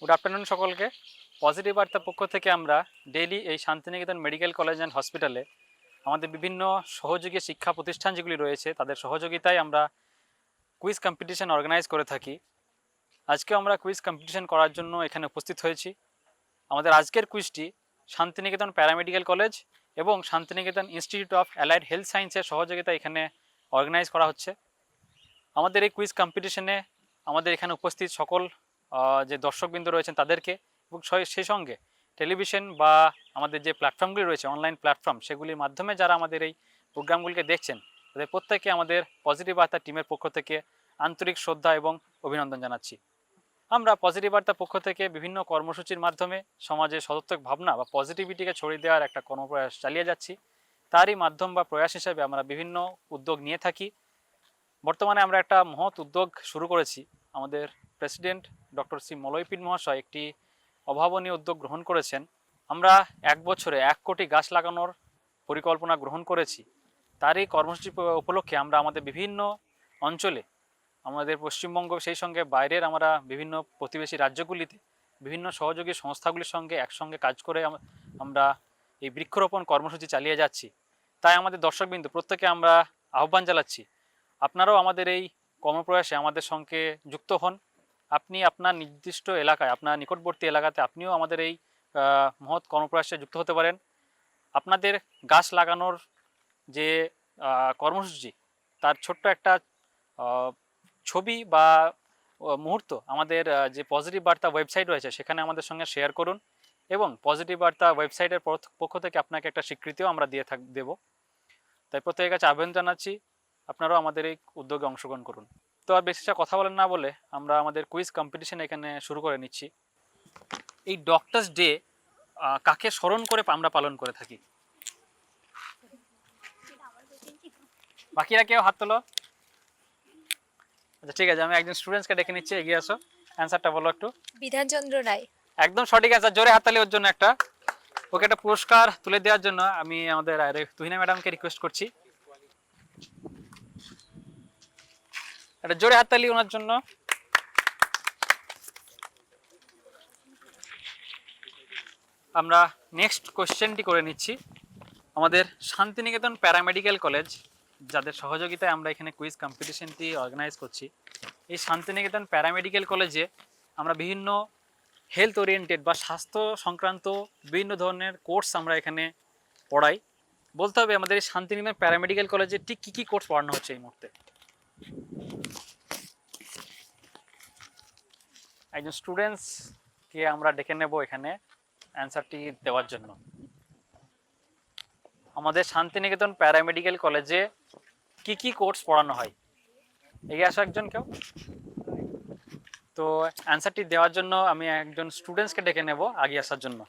Good afternoon সকলকে। Positive বার্তার পক্ষ থেকে আমরা ডেইলি এই শান্তিনিকেতন মেডিকেল কলেজ অ্যান্ড হসপিটালে আমাদের বিভিন্ন সহযোগী শিক্ষা প্রতিষ্ঠান যেগুলি রয়েছে, তাদের সহযোগিতায় আমরা কুইজ কম্পিটিশন অর্গানাইজ করে থাকি। আজকে আমরা কুইজ কম্পিটিশন করার জন্য এখানে উপস্থিত হয়েছি। আমাদের আজকের কুইজটি শান্তিনিকেতন প্যারামেডিক্যাল কলেজ এবং Shantiniketan institute of allied health সায়েন্সের সহযোগিতা এখানে অর্গানাইজ করা হচ্ছে। আমাদের এই কুইজ কম্পিটিশনে আমাদের এখানে উপস্থিত সকল যে দর্শকবৃন্দ রয়েছেন তাদেরকে এবং সেই সঙ্গে টেলিভিশন বা আমাদের যে প্ল্যাটফর্মগুলি রয়েছে, অনলাইন প্ল্যাটফর্ম, সেগুলির মাধ্যমে যারা আমাদের এই প্রোগ্রামগুলিকে দেখছেন, তাদের প্রত্যেককে আমাদের পজিটিভ বার্তা টিমের পক্ষ থেকে আন্তরিক শ্রদ্ধা এবং অভিনন্দন জানাচ্ছি। আমরা পজিটিভ বার্তার পক্ষ থেকে বিভিন্ন কর্মসূচির মাধ্যমে সমাজে সদর্থক ভাবনা বা পজিটিভিটিকে ছড়িয়ে দেওয়ার একটা কর্মপ্রয়াস চালিয়ে যাচ্ছি। তারই মাধ্যম বা প্রয়াস হিসেবে আমরা বিভিন্ন উদ্যোগ নিয়ে থাকি। বর্তমানে আমরা একটা মহৎ উদ্যোগ শুরু করেছি আমাদের প্রেসিডেন্ট ডক্টর সি মলয়পিন মহাশয় একটি অভাবনীয় উদ্যোগ গ্রহণ করেছেন। আমরা এক বছরে এক কোটি গাছ লাগানোর পরিকল্পনা গ্রহণ করেছি। তারই কর্মসূচি উপলক্ষে আমরা আমাদের বিভিন্ন অঞ্চলে, আমাদের পশ্চিমবঙ্গ সেই সঙ্গে বাইরের আমরা বিভিন্ন প্রতিবেশী রাজ্যগুলিতে বিভিন্ন সহযোগী সংস্থাগুলির সঙ্গে একসঙ্গে কাজ করে আমরা এই বৃক্ষরোপণ কর্মসূচি চালিয়ে যাচ্ছি। তাই আমাদের দর্শকবিন্দু, প্রত্যেকে আমরা আহ্বান জানাচ্ছি, আপনারাও আমাদের এই কর্মপ্রয়াসে আমাদের সঙ্গে যুক্ত হন। আপনি আপনার নির্দিষ্ট এলাকায়, আপনার নিকটবর্তী এলাকাতে আপনিও আমাদের এই মহৎ কর্মপ্রয়াসে যুক্ত হতে পারেন। আপনাদের গাছ লাগানোর যে কর্মসূচি, তার ছোট্ট একটা ছবি বা মুহূর্ত আমাদের যে পজিটিভ বার্তা ওয়েবসাইট রয়েছে, সেখানে আমাদের সঙ্গে শেয়ার করুন এবং পজিটিভ বার্তা ওয়েবসাইটের পক্ষ থেকে আপনাকে একটা স্বীকৃতিও আমরা দিয়ে থাক, দেব। তাই প্রত্যেকের কাছে আবেদন জানাচ্ছি, আপনারাও আমাদের এই উদ্যোগে অংশগ্রহণ করুন। তো আর বেশিটা কথা বলেন না বলে আমরা আমাদের কুইজ কম্পিটিশন এখানে শুরু করে নিচ্ছি। এই ডক্টরস ডে কাকে স্মরণ করে আমরা পালন করে থাকি? বাকিরা কেউ হাত তোলো? আচ্ছা ঠিক আছে আমি একজন স্টুডেন্টসকে ডেকে নিচ্ছি এগিয়ে আসো। অ্যান্সারটা বলো একটু। বিধানচন্দ্র রায়। একদম সঠিক অ্যান্সার জোরে হাততালি ওর জন্য একটা। ওকে একটা পুরস্কার তুলে দেওয়ার জন্য আমি আমাদের তুহিনা ম্যাডামকে রিকোয়েস্ট করছি। একটা জোরে হাততালি ওনার জন্য। আমরা নেক্সট কোশ্চেনটি করে নিচ্ছি। আমাদের শান্তিনিকেতন প্যারামেডিক্যাল কলেজ, যাদের সহযোগিতায় আমরা এখানে কুইজ কম্পিটিশনটি অর্গানাইজ করছি, এই শান্তিনিকেতন প্যারামেডিক্যাল কলেজে আমরা বিভিন্ন হেলথ ওরিয়েন্টেড বা স্বাস্থ্য সংক্রান্ত বিভিন্ন ধরনের কোর্স আমরা এখানে পড়াই। বলতে হবে আমাদের এই শান্তিনিকেতন প্যারামেডিক্যাল কলেজে ঠিক কী কী কোর্স পড়ানো হচ্ছে এই মুহূর্তে? একজন স্টুডেন্টসকে আমরা ডেকে নেব এখানে অ্যান্সারটি দেওয়ার জন্য। আমাদের শান্তিনিকেতন প্যারামেডিক্যাল কলেজে কি কি কোর্স পড়ানো হয়? এগিয়ে আসো একজন কেউ? তো অ্যান্সারটি দেওয়ার জন্য আমি একজন স্টুডেন্টসকে ডেকে নেব আগে আসার জন্য।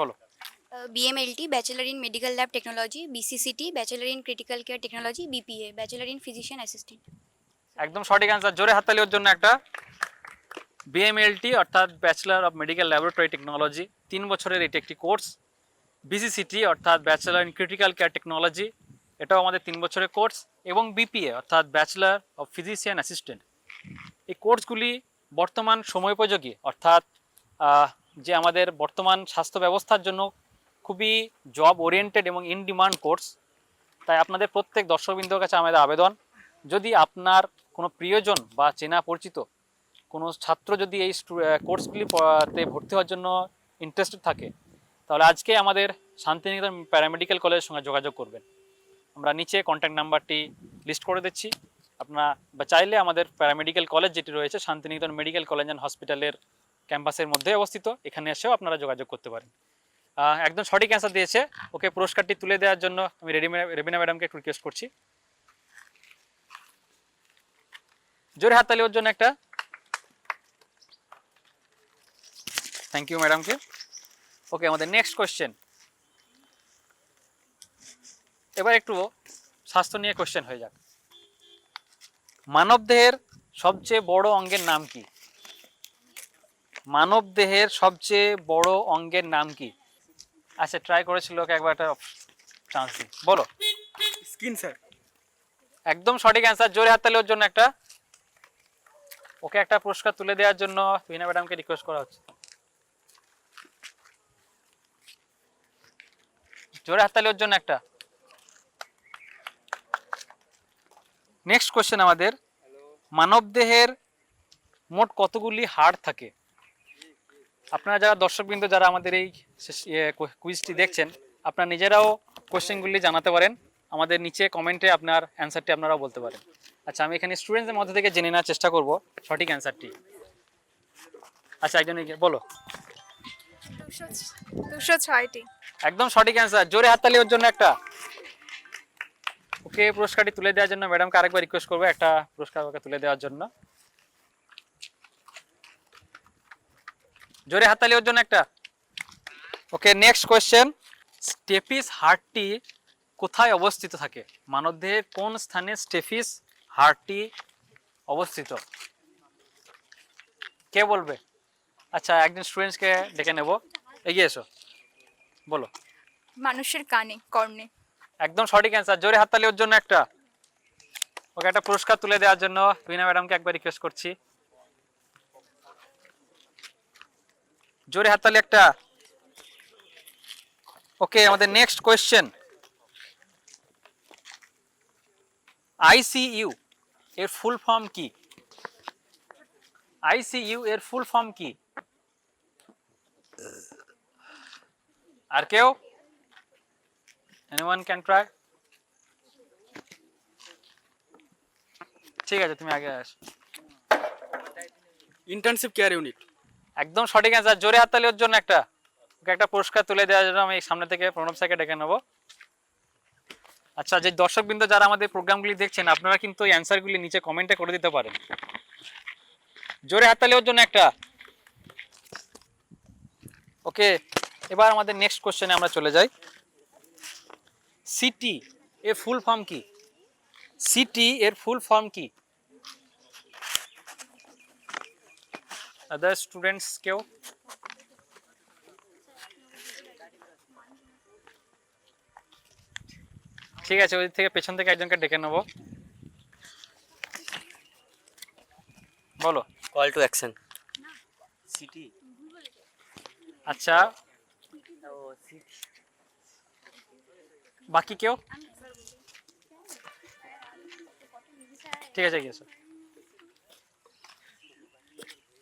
বলো। BMLT bachelor in medical lab technology BCCT bachelor in critical care technology BPA bachelor in physician assistant একদম সঠিক অ্যান্সার জোরে হাততালি ওর জন্য একটা। বিএমএলটি অর্থাৎ bachelor of medical laboratory technology তিন বছরের এটি একটি কোর্স। বিসিসিটি অর্থাৎ bachelor in critical care technology এটাও আমাদের তিন বছরের কোর্স, এবং বিপিএ অর্থাৎ ব্যাচেলার অফ ফিজিশিয়ান অ্যাসিস্ট্যান্ট এই কোর্সগুলি বর্তমান সময়োপযোগী, অর্থাৎ যে আমাদের বর্তমান স্বাস্থ্য ব্যবস্থার জন্য খুবই জব ওরিয়েন্টেড এবং ইন ডিমান্ড কোর্স। তাই আপনাদের প্রত্যেক দর্শকবৃন্দর কাছে আমাদের আবেদন, যদি আপনার কোনো প্রিয়জন বা চেনা পরিচিত কোনো ছাত্র যদি এই কোর্সগুলি তে ভর্তি হওয়ার জন্য ইন্টারেস্টেড থাকে, তাহলে আজকে আমাদের শান্তিনিকেতন প্যারামেডিক্যাল কলেজের সঙ্গে যোগাযোগ করবেন। আমরা নিচে কন্ট্যাক্ট নাম্বারটি লিস্ট করে দিচ্ছি। আপনারা বা চাইলে আমাদের প্যারামেডিক্যাল কলেজ যেটি রয়েছে, শান্তিনিকেতন মেডিকেল কলেজ অ্যান্ড হসপিটালের ক্যাম্পাসের মধ্যে অবস্থিত, এখানে এসেও আপনারা যোগাযোগ করতে পারেন। একদম সঠিক অ্যান্সার দিয়েছে। ওকে, পুরস্কারটি তুলে দেওয়ার জন্য আমি রেডি রেবিনা ম্যাডামকে একটু রিকোয়েস্ট করছি। জোরে হাততালি ওর জন্য একটা থ্যাংক ইউ ম্যাডামকে ওকে আমাদের নেক্সট কোয়েশ্চেন এবার একটু স্বাস্থ্য নিয়ে কোয়েশ্চেন হয়ে যাক। মানব দেহের সবচেয়ে বড় অঙ্গের নাম কি? মানব দেহের সবচেয়ে বড় অঙ্গের নাম কি? আচ্ছা ট্রাই করেছিল একবার একটা চান্স দিই। বলো। স্কিন স্যার একদম সঠিক অ্যান্সার জোরে হাততালি ওর জন্য একটা। ওকে একটা পুরস্কার তুলে দেওয়ার জন্য বিনা ম্যাডামকে রিকোয়েস্ট করা হচ্ছে। জোরে হাততালি ওর জন্য একটা। নেক্সট কোশ্চেন আমাদের। মানবদেহের মোট কতগুলি হাড় থাকে? আপনারা যারা দর্শকবৃন্দ, যারা আমাদের এই কুইজটি দেখছেন, আপনারা নিজেরাও কোশ্চেনগুলি জানাতে পারেন। আমাদের নিচে কমেন্টে আপনার অ্যান্সারটি আপনারাও বলতে পারেন। আচ্ছা আমি এখানে স্টুডেন্টদের মধ্যে থেকে জেনে নেওয়ার চেষ্টা করব সঠিক অ্যান্সারটি আচ্ছা একজন বলো। একদম সঠিক অ্যান্সার জোরে হাততালি ওর জন্য একটা। ওকে পুরস্কারটি তুলে দেওয়ার জন্য ম্যাডামকে আরেকবার রিকোয়েস্ট করব একটা পুরস্কার ওকে তুলে দেওয়ার জন্য। জোরে হাততালি ওর জন্য একটা। ওকে নেক্সট কোয়েশ্চেন স্টেপিস হার্টটি কোথায় অবস্থিত থাকে? মানবদেহের কোন স্থানে স্টেফিস হার্টটি অবস্থিত? কে বলবে? আচ্ছা একজন স্টুডেন্টসকে ডেকে নেব। এগিয়ে এসো। বলো। মানুষের কানে কর্ণে। একদম সঠিক অ্যান্সার জোরে হাততালি ওর জন্য একটা। ওকে একটা পুরস্কার তুলে দেওয়ার জন্য বিনা ম্যাডামকে একবার রিকোয়েস্ট করছি। জোরে হাততালি একটা। ওকে আমাদের নেক্সট কোয়েশ্চেন আইসিইউ এর ফুল ফর্ম কি? আইসিইউ এর ফুল ফর্ম কি? আর কেউ? Anyone can try? ঠিক আছে তুমি আগে আস। ইন্টার্নশিপ কেয়ার ইউনিট একদম সঠিক অ্যান্সার জোরে হাততালি ওর জন্য একটা। ওকে একটা পুরস্কার তুলে দেওয়ার জন্য আমি সামনে থেকে প্রণব স্যারকে ডেকে নেব। আচ্ছা যে দর্শকবৃন্দ যারা আমাদের প্রোগ্রামগুলি দেখছেন আপনারা কিন্তু এই অ্যান্সারগুলি নিচে কমেন্টে করে দিতে পারেন। জোরে হাততালি ওর জন্য একটা। ওকে এবার আমাদের নেক্সট কোশ্চেনে আমরা চলে যাই। সিটি এর ফুল ফর্ম কি? সিটি এর ফুল ফর্ম কি? আদার স্টুডেন্টস কেউ? ঠিক আছে ওই থেকে পেছন থেকে একজনকে ডেকে নেব। বলো। কল টু অ্যাকশন সিটি আচ্ছা বাকি কেউ? ঠিক আছে গিয়েছো।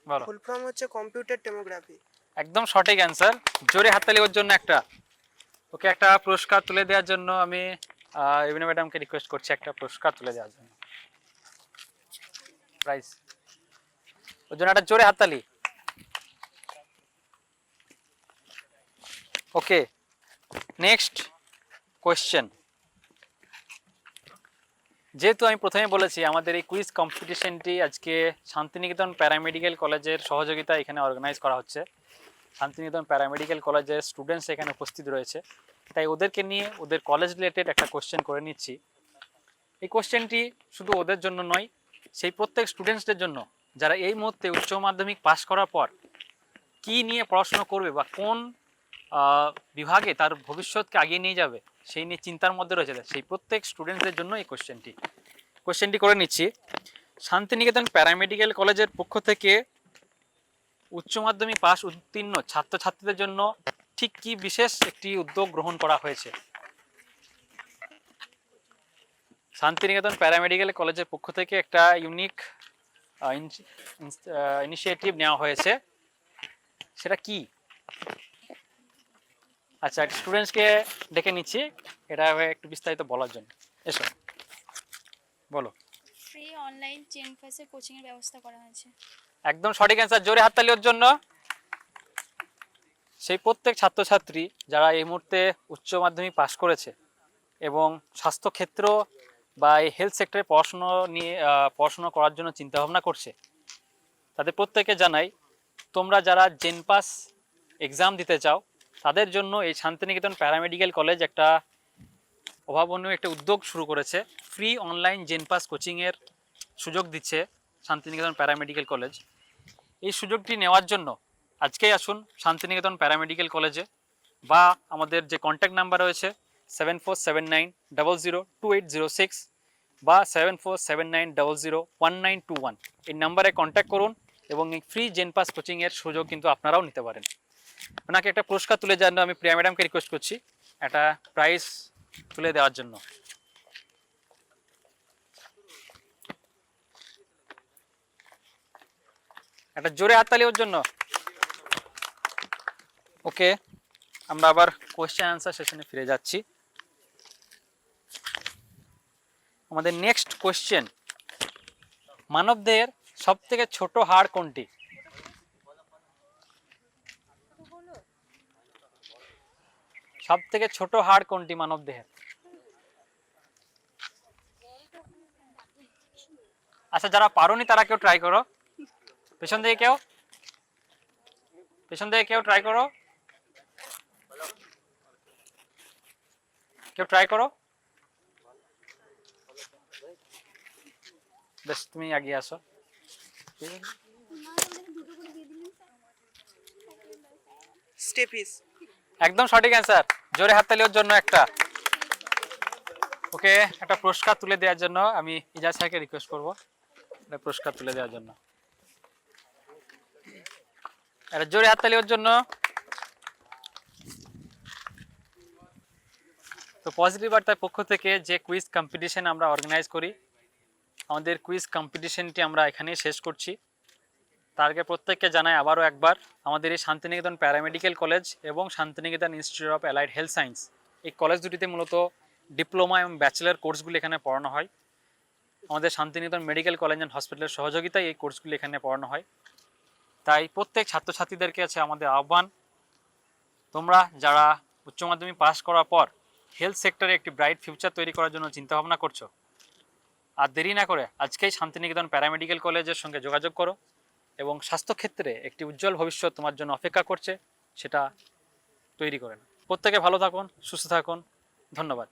বলো। ফুল ফর্ম হচ্ছে কম্পিউটার টেমোগ্রাফি একদম সঠিক অ্যান্সার জোরে হাততালি ওর জন্য একটা। ওকে একটা পুরস্কার তুলে দেওয়ার জন্য আমি ইভিনা ম্যাডামকে রিকোয়েস্ট করছি একটা পুরস্কার তুলে দেওয়ার জন্য। প্রাইজ ওর জন্য একটা জোরে হাততালি। ওকে নেক্সট কোয়েশ্চেন যেহেতু আমি প্রথমে বলেছি, আমাদের এই কুইজ কম্পিটিশনটি আজকে শান্তিনিকেতন প্যারামেডিক্যাল কলেজের সহযোগিতা এখানে অর্গানাইজ করা হচ্ছে। শান্তিনিকেতন প্যারামেডিক্যাল কলেজের স্টুডেন্টস এখানে উপস্থিত রয়েছে। তাই ওদেরকে নিয়ে, ওদের কলেজ রিলেটেড একটা কোশ্চেন করে নিচ্ছি। এই কোশ্চেনটি শুধু ওদের জন্য নয়, সেই প্রত্যেক স্টুডেন্টসদের জন্য, যারা এই মুহূর্তে উচ্চ মাধ্যমিক পাশ করার পর কি নিয়ে পড়াশোনা করবে বা কোন বিভাগে তার ভবিষ্যৎকে আগিয়ে নিয়ে যাবে, সেই নিয়ে চিন্তার মধ্যে রয়েছে সেই প্রত্যেক স্টুডেন্টসদের জন্য এই কোশ্চেনটি কোশ্চেনটি করে নিচ্ছি। শান্তিনিকেতন প্যারামেডিক্যাল কলেজের পক্ষ থেকে উচ্চ মাধ্যমিক পাশ উত্তীর্ণ ছাত্রছাত্রীদের জন্য ঠিক কি বিশেষ একটি উদ্যোগ গ্রহণ করা হয়েছে? শান্তিনিকেতন প্যারামেডিক্যাল কলেজের পক্ষ থেকে একটা ইউনিক ইনিশিয়েটিভ নেওয়া হয়েছে। সেটা কি? আচ্ছা স্টুডেন্টসকে ডেকে নিচ্ছি। এটা একটু বিস্তারিত বলার জন্য। এসো। বলো। ফ্রি অনলাইন চেন ক্লাসের কোচিংয়ের ব্যবস্থা করা হয়েছে। একদম সঠিক অ্যান্সার জোরে হাততালি ওর জন্য। সেই প্রত্যেক ছাত্রছাত্রী যারা এই মুহূর্তে উচ্চ মাধ্যমিক পাশ করেছে এবং স্বাস্থ্যক্ষেত্র বা এই হেলথ সেক্টরে পড়াশুনো নিয়ে পড়াশুনো করার জন্য চিন্তা ভাবনা করছে তাদের প্রত্যেকে জানাই তোমরা যারা জেন পাস এক্সাম দিতে চাও তাদের জন্য এই শান্তিনিকেতন প্যারামেডিক্যাল কলেজ একটা অভাবনীয় একটা উদ্যোগ শুরু করেছে। ফ্রি অনলাইন জেন পাস কোচিংয়ের সুযোগ দিচ্ছে শান্তিনিকেতন প্যারামেডিক্যাল কলেজ। এই সুযোগটি নেওয়ার জন্য আজকেই আসুন শান্তিনিকেতন প্যারামেডিক্যাল কলেজে বা আমাদের যে কন্ট্যাক্ট নাম্বার রয়েছে seven four seven nine double zero two eight zero six বা seven four seven nine double zero one nine two one এই নাম্বারে কন্ট্যাক্ট করুন এবং এই ফ্রি জেন পাস কোচিংয়ের সুযোগ কিন্তু আপনারাও নিতে পারেন। ওনাকে একটা পুরস্কার তুলে যাওয়ার জন্য আমি প্রিয়া ম্যাডামকে রিকোয়েস্ট করছি। একটা প্রাইজ তুলে দেওয়ার জন্য। একটা জোরে হাততালি ওর জন্য। ওকে, আমরা আবার কোয়েশ্চেন অ্যান্সার সেশনে ফিরে যাচ্ছি। আমাদের নেক্সট কোয়েশ্চেন মানবদের সব থেকে ছোট হাড় কোনটি? সব থেকে ছোট হাড় কোনটি মানব দেহের? আচ্ছা যারা পারোনি তারা কেউ ট্রাই করো। পেছন থেকে কেউ? পেছন থেকে কেউ ট্রাই করো। কেউ ট্রাই করো? বেশ তুমি এগিয়ে আসো। স্টেপিস একদম সঠিক অ্যান্সার জোরে হাততালি ওর জন্য একটা। ওকে, একটা পুরস্কার তুলে দেওয়ার জন্য আমি ইজাজ স্যারকে রিকোয়েস্ট করব, একটা পুরস্কার তুলে দেওয়ার জন্য। একটা জোরে হাততালি ওর জন্য। তো পজিটিভ বার্তার পক্ষ থেকে যে কুইজ কম্পিটিশন আমরা অর্গানাইজ করি, আমাদের কুইজ কম্পিটিশনটি আমরা এখানেই শেষ করছি। আগে প্রত্যেককে জানাই আবারও একবার আমাদের এই শান্তিনিকেতন প্যারামেডিক্যাল কলেজ এবং Shantiniketan institute of allied health science. এই কলেজ দুটিতে মূলত ডিপ্লোমা এবং ব্যাচেলার কোর্সগুলি এখানে পড়ানো হয়। আমাদের শান্তিনিকেতন মেডিকেল কলেজ অ্যান্ড হসপিটালের সহযোগিতায় এই কোর্সগুলি এখানে পড়ানো হয়। তাই প্রত্যেক ছাত্রছাত্রীদেরকে আছে আমাদের আহ্বান, তোমরা যারা উচ্চ মাধ্যমিক পাস করার পর হেলথ সেক্টরে একটি ব্রাইট ফিউচার তৈরি করার জন্য চিন্তাভাবনা করছ, আর দেরি না করে আজকেই শান্তিনিকেতন প্যারামেডিক্যাল কলেজের সঙ্গে যোগাযোগ করো। এবং স্বাস্থ্যক্ষেত্রে একটি উজ্জ্বল ভবিষ্যৎ তোমার জন্য অপেক্ষা করছে, সেটা তৈরি করেন প্রত্যেকে ভালো থাকুন, সুস্থ থাকুন। ধন্যবাদ।